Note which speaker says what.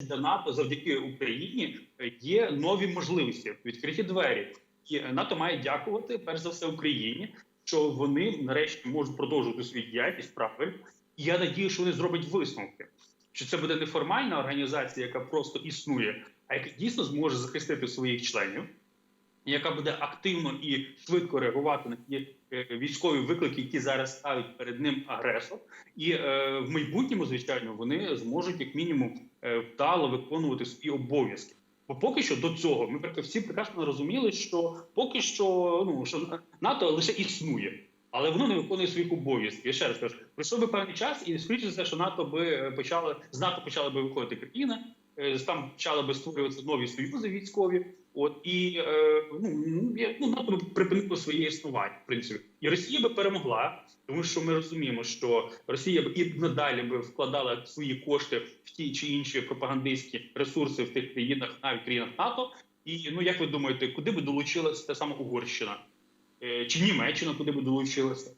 Speaker 1: для НАТО завдяки Україні є нові можливості, відкриті двері. І НАТО має дякувати перш за все Україні, що вони нарешті можуть продовжувати свою діяльність правильно. І я надію, що вони зроблять висновки. Що це буде не формальна організація, яка просто існує, а яка дійсно зможе захистити своїх членів, яка буде активно і швидко реагувати на ті е, військові виклики, які зараз ставить перед ним агресор, і е, в майбутньому, звичайно, вони зможуть як мінімум е, вдало виконувати свої обов'язки. Бо поки що до цього ми всі прекрасно розуміли, що поки що ну що НАТО лише існує, але воно не виконує своїх обов'язків. Я ще раз кажу, пройшов би певний час, і скоріше за все, що НАТО би е, почали з НАТО почали би виходити країни, там почали би створюватися нові союзи військові. От і е, ну, ну, ну НАТО би припинило своє існування, в принципі, і Росія би перемогла, тому що ми розуміємо, що Росія б і надалі би вкладала свої кошти в ті чи інші пропагандистські ресурси в тих країнах, навіть країнах НАТО. І ну як ви думаєте, куди би долучилася та сама Угорщина? Е, Чи Німеччина куди би долучилася?